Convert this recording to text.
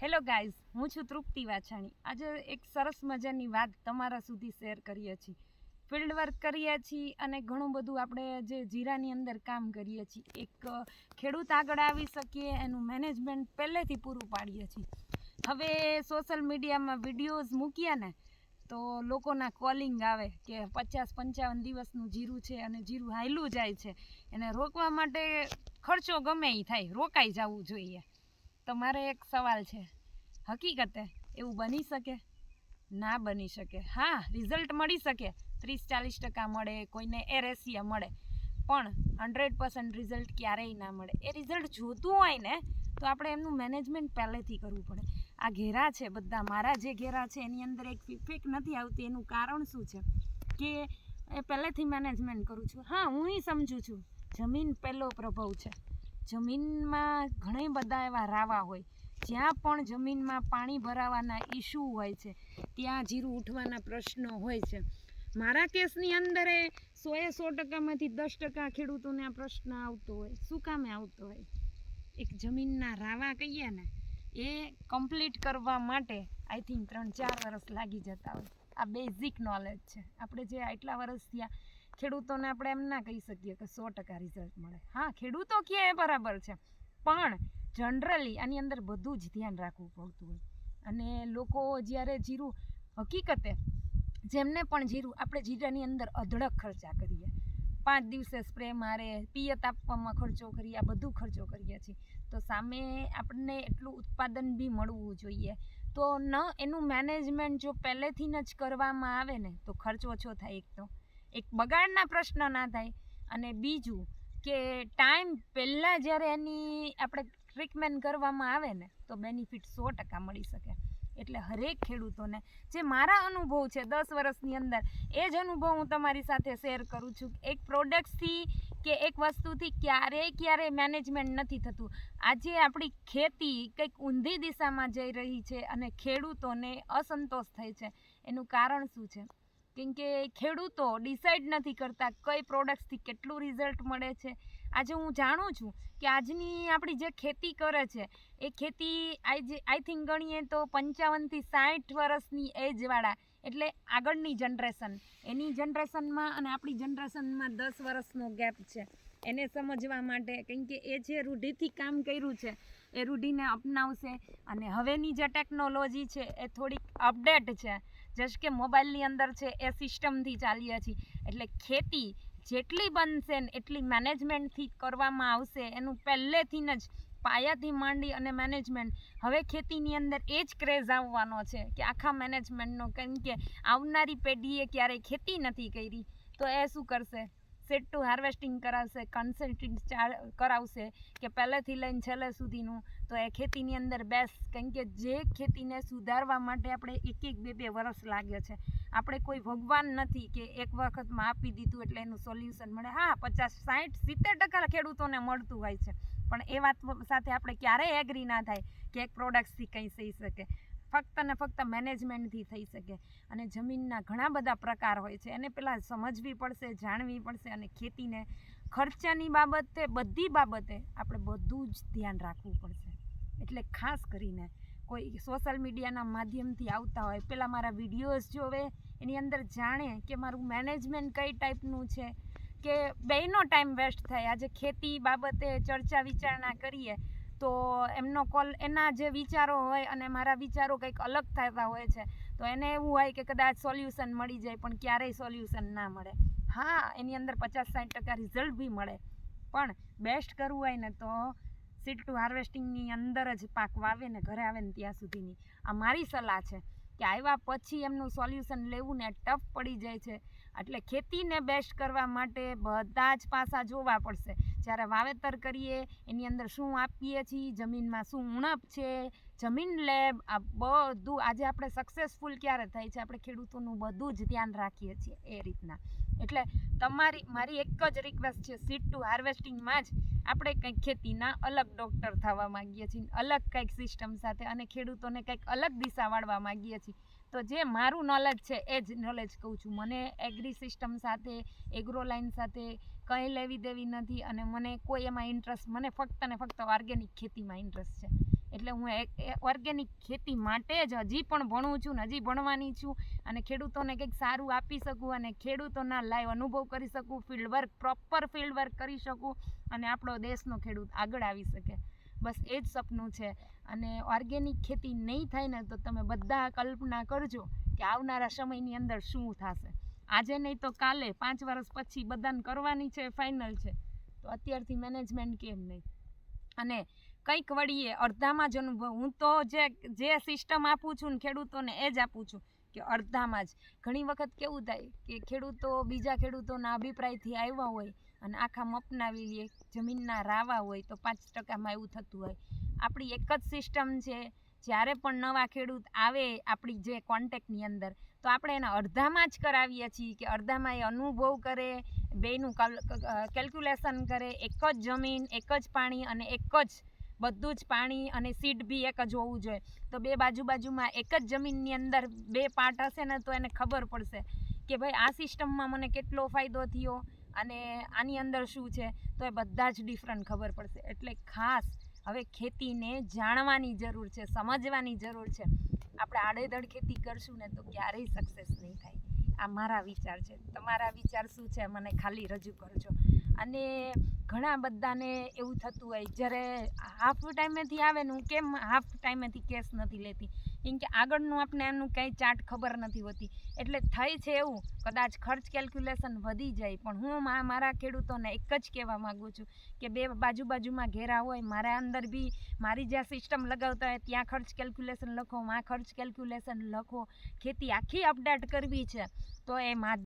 Hello guys હું છું તૃપ્તિ વાછાણી. આજે એક સરસ મજાની વાત તમારા સુધી શેર કરીએ છીએ. ફિલ્ડ વર્ક કરીએ છીએ અને ઘણું બધું આપણે જે જીરાની અંદર કામ કરીએ છીએ. એક ખેડૂત આગળ આવી શકીએ, એનું મેનેજમેન્ટ પહેલેથી પૂરું પાડીએ છીએ. હવે સોશિયલ મીડિયામાં વિડીયોઝ મૂક્યા ને, તો લોકોના કોલિંગ આવે કે પચાસ પંચાવન દિવસનું જીરું છે અને જીરું હાયલું જાય છે. એને રોકવા માટે ખર્ચો ગમે એ થાય, રોકાઈ જવું જોઈએ. તો મારે એક સવાલ છે. હકીકતે એવું બની શકે? ના બની શકે. હા રિઝલ્ટ મળી શકે. ત્રીસ ચાલીસ ટકા મળે, કોઈને એરેસિયા મળે. પણ હંડ્રેડ પર્સન્ટ રિઝલ્ટ ક્યારેય ના મળે. એ રિઝલ્ટ જોતું હોય ને, તો આપણે એમનું મેનેજમેન્ટ પહેલેથી કરવું પડે. આ ઘેરા છે બધા. મારા જે ઘેરા છે, એની અંદર એક ઇફેક્ટ નથી આવતી. એનું કારણ શું છે? કે એ પહેલેથી મેનેજમેન્ટ કરું છું. હા, હું સમજુ છું. જમીન પહેલો પ્રભાવ છે. જમીનમાં ઘણા બધા એવા રાવા હોય, જ્યાં પણ જમીનમાં પાણી ભરાવાના ઇસ્યુ હોય છે, ત્યાં જીરું ઉઠવાના પ્રશ્નો હોય છે. મારા કેસની અંદર એ સોએ સો ટકામાંથી દસ ટકા ખેડૂતોને આ પ્રશ્ન આવતો હોય. શું કામે આવતો હોય? એક જમીનના રાવા કહીએ ને, એ કમ્પ્લીટ કરવા માટે આઈ થિંક ત્રણ ચાર વર્ષ લાગી જતા હોય. આ બેઝિક નોલેજ છે. આપણે જે આટલા વર્ષ થયા ખેડૂતોને આપણે એમ ના કહી શકીએ કે સો ટકા રિઝલ્ટ મળે. હા, ખેડૂતો કહે એ બરાબર છે, પણ જનરલી આની અંદર બધું જ ધ્યાન રાખવું પડતું હોય. અને લોકો જ્યારે જીરું, હકીકતે જેમને પણ જીરું, આપણે જીરાની અંદર અઢળક ખર્ચા કરીએ. પાંચ દિવસે સ્પ્રે મારે, પિયત આપવામાં ખર્ચો કરીએ, આ બધું ખર્ચો કરીએ છીએ. તો સામે આપણને એટલું ઉત્પાદન બી મળવું જોઈએ. તો ન, એનું મેનેજમેન્ટ જો પહેલેથી જ કરવામાં આવે ને, તો ખર્ચ ઓછો થાય એક તો. એક બગાડના પ્રશ્ન ના થાય. અને બીજું કે ટાઈમ પહેલાં જ્યારે એની આપણે ટ્રીટમેન્ટ કરવામાં આવે ને, તો બેનિફિટ સો ટકા મળી શકે. એટલે હરેક ખેડૂતોને, જે મારા અનુભવ છે દસ વર્ષની અંદર, એ જ અનુભવ હું તમારી સાથે શેર કરું છું એક પ્રોડક્ટથી કે એક વસ્તુથી ક્યારેય ક્યારેય મેનેજમેન્ટ નથી થતું. આજે આપણી ખેતી કંઈક ઊંધી દિશામાં જઈ રહી છે અને ખેડૂતોને અસંતોષ થાય છે. એનું કારણ શું છે? કેમ કે ખેડૂતો ડિસાઈડ નથી કરતા કઈ પ્રોડક્ટ્સથી કેટલું રિઝલ્ટ મળે છે. આજે હું જાણું છું કે આજની આપણી જે ખેતી કરે છે, એ ખેતી આજે આઈ થિંક ગણીએ તો પંચાવનથી સાઠ વર્ષની એજવાળા એટલે આગળની જનરેશન એની જનરેશનમાં અને આપણી જનરેશનમાં દસ વર્ષનો ગેપ છે. એને સમજવા માટે, કેમ કે એ જે રૂઢિથી કામ કર્યું છે, એ રૂઢિને અપનાવશે. અને હવેની જે ટેકનોલોજી છે, એ થોડીક અપડેટ છે. જશ કે મોબાઈલની અંદર છે, એ સિસ્ટમથી ચાલીએ છીએ. એટલે ખેતી જેટલી બનશે ને એટલી મેનેજમેન્ટથી કરવામાં આવશે. એનું પહેલેથી જ પાયાથી માંડી અને મેનેજમેન્ટ. હવે ખેતીની અંદર એ જ ક્રેઝ આવવાનો છે કે આખા મેનેજમેન્ટનો. કેમ કે આવનારી પેઢીએ ક્યારેય ખેતી નથી કરી. તો એ શું કરશે? સેટ ટુ હાર્વેસ્ટિંગ કરાવશે કન્સલ્ટિંગ કરાવશે કે પહેલેથી લઈને છેલ્લે સુધીનું. તો એ ખેતીની અંદર બેસ્ટ કેમ કે જે ખેતીને સુધારવા માટે આપણે એક એક બે બે વર્ષ લાગે છે. આપણે કોઈ ભગવાન નથી કે એક વખતમાં આપી દીધું એટલે એનું સોલ્યુશન મળે. હા, પચાસ સાઠ સિત્તેર ટકા ખેડૂતોને મળતું હોય છે. પણ એ વાત સાથે આપણે ક્યારેય એગ્રી ના થાય કે એક પ્રોડક્ટથી કંઈ થઈ શકે. ફક્ત ને ફક્ત મેનેજમેન્ટથી થઈ શકે. અને જમીનના ઘણા બધા પ્રકાર હોય છે. એને પહેલાં સમજવી પડશે, જાણવી પડશે અને ખેતીને ખર્ચાની બાબતે, બધી બાબતે આપણે બધું જ ધ્યાન રાખવું પડશે. એટલે ખાસ કરીને કોઈ સોશિયલ મીડિયાના માધ્યમથી આવતા હોય પહેલાં મારા વિડીયોઝ જોવે, એની અંદર જાણે કે મારું મેનેજમેન્ટ કઈ ટાઈપનું છે, કે બેયનો ટાઈમ વેસ્ટ થાય. આજે ખેતી બાબતે ચર્ચા વિચારણા કરીએ તો એમનો કોલ, એના જે વિચારો હોય અને મારા વિચારો કંઈક અલગ થતા હોય છે, તો એને એવું હોય કે કદાચ સોલ્યુશન મળી જાય, પણ ક્યારેય સોલ્યુશન ના મળે. હા, એની અંદર પચાસ સાઠ ટકા રિઝલ્ટ બી મળે. પણ બેસ્ટ કરવું હોય ને તો સીડ ટુ હાર્વેસ્ટિંગની અંદર જ પાક વાવે ને, ઘરે આવે ને ત્યાં સુધીની. આ મારી સલાહ છે કે આવ્યા પછી એમનું સોલ્યુશન લેવું ને ટફ પડી જાય છે. એટલે ખેતીને બેસ્ટ કરવા માટે બધા જ પાસા જોવા પડશે. જ્યારે વાવેતર કરીએ, એની અંદર શું આપીએ છીએ, જમીનમાં શું ઉણપ છે, જમીન લેબ, આ બધું આજે આપણે સક્સેસફુલ ક્યારે થાય છે, આપણે ખેડૂતોનું બધું જ ધ્યાન રાખીએ છીએ એ રીતના. એટલે તમારી, મારી એક જ રિક્વેસ્ટ છે સીડ ટુ હાર્વેસ્ટિંગમાં જ આપણે કંઈક ખેતીના અલગ ડૉક્ટર થવા માગીએ છીએ, અલગ કંઈક સિસ્ટમ સાથે અને ખેડૂતોને કંઈક અલગ દિશા વાળવા માગીએ છીએ. તો જે મારું નોલેજ છે, એ જ નોલેજ કહું છું. મને એગ્રી સિસ્ટમ સાથે એગ્રો લાઇન સાથે કંઈ લેવી દેવી નથી અને મને કોઈ એમાં ઇન્ટરેસ્ટ મને ફક્ત ને ફક્ત ઓર્ગેનિક ખેતીમાં ઇન્ટરેસ્ટ છે. એટલે હું ઓર્ગેનિક ખેતી માટે જ હજી પણ ભણું છું ને હજી ભણવાની છું અને ખેડૂતોને કંઈક સારું આપી શકું અને ખેડૂતોના લાઈવ અનુભવ કરી શકું field work proper field work કરી શકું અને આપણો દેશનો ખેડૂત આગળ આવી શકે. બસ એ જ સપનું છે. અને ઓર્ગેનિક ખેતી નહીં થાય ને તો તમે બધા કલ્પના કરજો કે આવનારા સમયની અંદર શું થશે. આજે નહીં તો કાલે પાંચ વર્ષ પછી બધાને કરવાની છે ફાઇનલ છે. તો અત્યારથી મેનેજમેન્ટ કેમ નહીં? અને કંઈક વળીએ, અડધામાં જ અનુભવ. હું તો જે જે સિસ્ટમ આપું છું ને ખેડૂતોને એ જ આપું છું કે અડધામાં જ. ઘણી વખત કેવું થાય કે ખેડૂતો, બીજા ખેડૂતોના અભિપ્રાયથી આવ્યા હોય અને આખામાં અપનાવી લઈએ. જમીનના રાવા હોય તો પાંચ ટકામાં એવું થતું હોય. આપણી એક જ સિસ્ટમ છે, જ્યારે પણ નવા ખેડૂત આવે આપણી જે કોન્ટેક્ટની અંદર, તો આપણે એના અડધામાં જ કરાવીએ છીએ કે અડધામાં એ અનુભવ કરે બેયનું કેલ્ક્યુલેશન કરે, એક જ જમીન, એક જ પાણી અને એક જ બધું જ પાણી અને સીડ બી એક જ હોવું જોઈએ. તો બે બાજુ બાજુમાં એક જ જમીનની અંદર બે પાર્ટ હશે ને તો એને ખબર પડશે કે ભાઈ આ સિસ્ટમમાં મને કેટલો ફાયદો થયો અને આની અંદર શું છે, તો એ બધા જ ડિફરન્ટ ખબર પડશે. એટલે ખાસ હવે ખેતીને જાણવાની જરૂર છે, સમજવાની જરૂર છે. આપણે આડેધડ ખેતી કરશું ને તો ક્યારેય સક્સેસ નહીં થાય. આ મારા વિચાર છે. તમારા વિચાર શું છે? મને ખાલી રજૂ કરજો. અને ઘણા બધાને એવું થતું હોય, જ્યારે હાફ ટાઈમેથી આવે ને હું કેમ હાફ ટાઈમેથી કેસ નથી લેતી? કેમ કે આગળનું આપણે એનું કંઈ ચાર્ટ ખબર નથી હોતી. એટલે થઈ છે એવું. કદાચ ખર્ચ કેલ્ક્યુલેશન વધી જાય. પણ હું મારા ખેડૂતોને એક જ કહેવા માગું છું કે બે બાજુ બાજુમાં ઘેરા હોય, મારા અંદર બી મારી જ્યાં સિસ્ટમ લગાવતા હોય, ત્યાં ખર્ચ કેલ્ક્યુલેશન લખો, માં ખર્ચ કેલ્ક્યુલેશન લખો. ખેતી આખી અપડેટ કરવી છે. તો એ મા